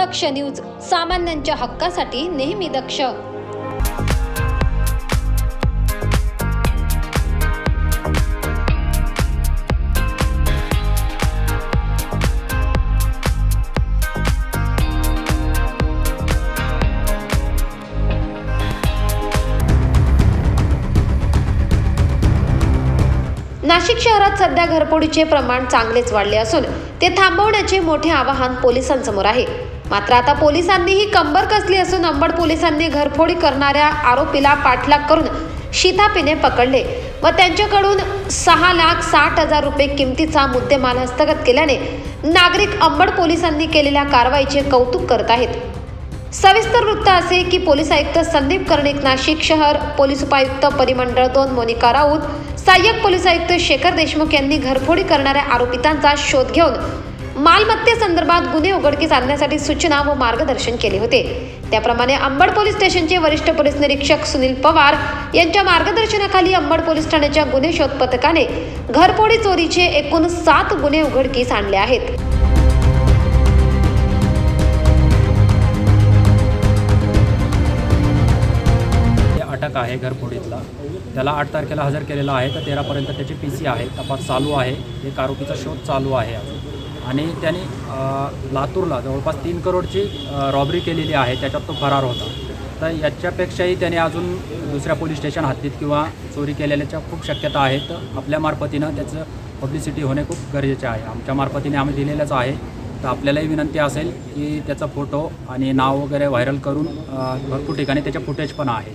दक्ष news सामान्यांच्या हक्कासाठी नेहमी दक्ष. नाशिक शहरात सध्या घरपोडीचे प्रमाण चांगलेच वाढले असून ते थांबवण्याचे मोठे आवाहन पोलिसांसमोर आहे. मात्र आता पोलिसांनी ही कंबर कसली असून अंबड पोलिसांनी घरफोडी करणाऱ्या आरोपीला पाठलाग करून शितापीने पकडले व त्यांच्याकडून सहा लाख साठ हजार रुपये किमतीचा मुद्देमाल हस्तगत केल्याने नागरिक अंबड पोलिसांनी केलेल्या कारवाईचे कौतुक करत आहेत. सविस्तर वृत्त असे की पोलीस आयुक्त संदीप कर्णिक नाशिक शहर पोलीस उपायुक्त परिमंडळ दोन मोनिका राऊत सहाय्यक पोलीस आयुक्त शेखर देशमुख यांनी घरफोडी करणाऱ्या आरोपितांचा शोध घेऊन मालमत्तेसंदर्भात गुन्हे उघडकीस आणण्यासाठी सूचना व मार्गदर्शन केले होते. त्याप्रमाणे अंबड पोलीस स्टेशनचे वरिष्ठ पोलीस निरीक्षक सुनील पवार यांच्या मार्गदर्शनाखाली अंबड पोलीस ठाण्याच्या गुन्हे शोध पथकाने घरपोडी चोरीचे एकूण सात गुन्हे उघडकीस आणले आहेत. अटक आहे घरफोडीतला त्याला आठ तारखेला हजर केलेला आहे तर तेरापर्यंत त्याची पी सी आहे तपास चालू आहे एक आरोपीचा शोध चालू आहे अजून आणि त्याने लातूरला जवळपास तीन करोडची रॉबरी केलेली आहे त्याच्यात तो फरार होता. तर याच्यापेक्षाही त्याने अजून दुसऱ्या पोलीस स्टेशन हद्दीत किंवा चोरी केलेल्याच्या खूप शक्यता आहेत. आपल्या मार्फतीनं त्याचं पब्लिसिटी होणे खूप गरजेचे आहे. आमच्या मार्फतीने आम्ही दिलेलंच आहे. तर आपल्यालाही विनंती असेल की त्याचा फोटो आणि नाव वगैरे व्हायरल करून भरपूर ठिकाणी त्याचे फुटेज पण आहे.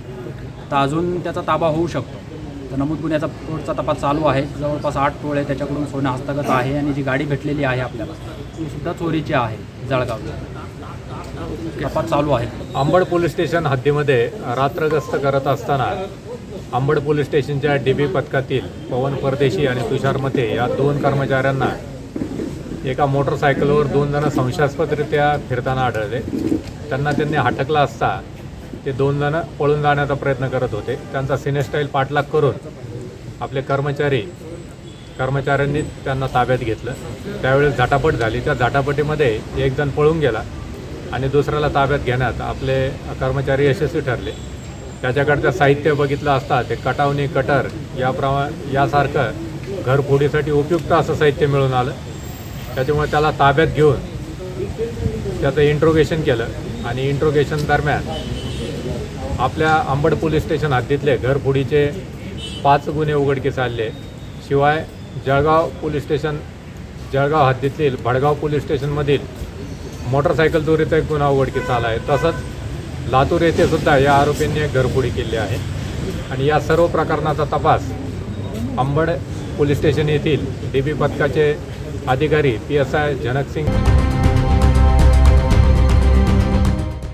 तर अजून त्याचा ताबा होऊ शकतो. तर नमूद गुन्ह्याचा पुढचा तपास चालू आहे. जवळपास आठ टोळे त्याच्याकडून सोनं हस्तगत आहे आणि जी गाडी भेटलेली आहे आपल्याला ती सुद्धा चोरीची आहे जळगाव तपास चालू आहे. अंबड पोलीस स्टेशन हद्दीमध्ये रात्र गस्त करत असताना अंबड पोलीस स्टेशनच्या डी बी पथकातील पवन परदेशी आणि तुषार मते या दोन कर्मचाऱ्यांना एका मोटरसायकलवर दोन जण संशयास्पदरित्या फिरताना आढळले. त्यांना त्यांनी हटकला असता ते दोन जण पळून जाण्याचा प्रयत्न करत होते. त्यांचा सिनेस्टाईल पाठलाग करून आपले कर्मचारी कर्मचाऱ्यांनी त्यांना ताब्यात घेतलं. त्यावेळेस झटापट झाली. त्या झटापटीमध्ये एक जण पळून गेला आणि दुसऱ्याला ताब्यात घेण्यात आपले कर्मचारी यशस्वी ठरले. त्याच्याकडचं साहित्य बघितलं असता ते कटावणी कटर याप्रमा यासारखं घरफोडीसाठी उपयुक्त असं साहित्य मिळून आलं. त्याच्यामुळे त्याला ताब्यात घेऊन त्याचं इंट्रोगेशन केलं आणि इंट्रोगेशन दरम्यान आपल्या आंबड पोलीस स्टेशन हद्दीतले घरफोडीचे पाच गुन्हे उघडकीस आले शिवाय जळगाव पोलीस स्टेशन जळगाव हद्दीतील भडगाव पोलीस स्टेशनमधील मोटरसायकल चोरीचा एक गुन्हा उघडकीस आला आहे. तसंच लातूर येथे सुद्धा या आरोपींनी एक घरफोडी केली आहे. आणि या सर्व प्रकरणाचा तपास आंबड पोलीस स्टेशन येथील डी बी पथकाचे अधिकारी पी एस आय जनकसिंग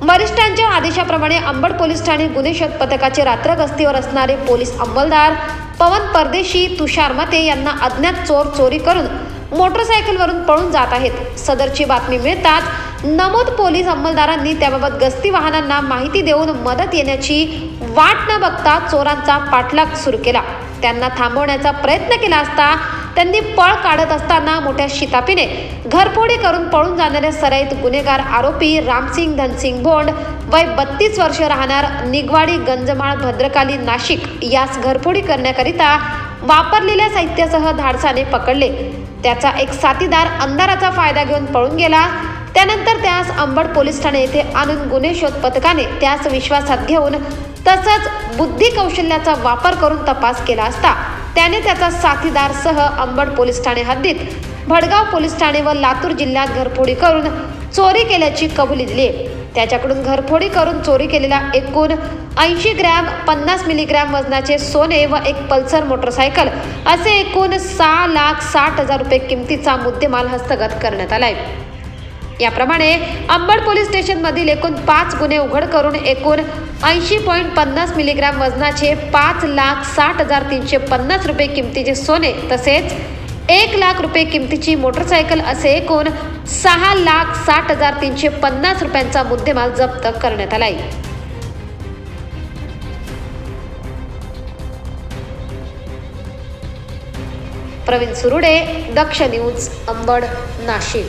वरिष्ठांच्या आदेशाप्रमाणे अंबड पोलीस ठाणे गुन्हे शोध पथकाचे रात्र गस्तीवर असणारे पोलीस अंमलदार पवन परदेशी तुषार मते यांना अज्ञात चोर चोरी करून मोटरसायकलवरून पळून जात आहेत. सदरची बातमी मिळताच नमोद पोलीस अंमलदारांनी त्याबाबत गस्ती वाहनांना माहिती देऊन मदत येण्याची वाट न बघता चोरांचा पाठलाग सुरू केला. त्यांना थांबवण्याचा प्रयत्न केला असता त्यांनी पळ काढत असताना मोठ्या शितापीने घरफोडी करून पळून जाणाऱ्या सराईत गुन्हेगार आरोपी रामसिंग धनसिंग भोंड वय बत्तीस वर्ष राहणार निगवाडी गंजमाळ भद्रकाली नाशिक यास घरफोडी करण्याकरिता वापरलेल्या साहित्यासह धाडसाने पकडले. त्याचा एक साथीदार अंधाराचा फायदा घेऊन पळून गेला. त्यानंतर त्यास अंबड पोलीस ठाणे येथे आणून गुन्हे शोध पथकाने त्यास विश्वासात घेऊन तसंच बुद्धी कौशल्याचा वापर करून तपास केला असता. त्याने त्याचा साथीदारसह अंबड पोलीस ठाणे हद्दीत भडगाव पोलीस ठाणे व लातूर जिल्ह्यात घरफोडी करून चोरी केल्याची कबुली दिली. त्याच्याकडून घरफोडी करून चोरी केलेला एकूण ऐंशी ग्रॅम पन्नास मिलीग्रॅम वजनाचे सोने व एक पल्सर मोटरसायकल असे एकूण सहा लाख साठ हजार रुपये किमतीचा मुद्देमाल हस्तगत करण्यात आलाय. याप्रमाणे अंबड पोलीस स्टेशनमधील एकूण पाच गुन्हे उघड करून एकूण ऐंशी पॉईंट पन्नास मिलीग्राम वजनाचे पाच लाख साठ हजार तीनशे पन्नास रुपये किमतीचे सोने तसेच एक लाख रुपये किमतीची मोटरसायकल असे एकूण सहा लाख साठ हजार तीनशे पन्नास रुपयांचा मुद्देमाल जप्त करण्यात आलाय. प्रवीण सुरुडे दक्ष न्यूज अंबड नाशिक.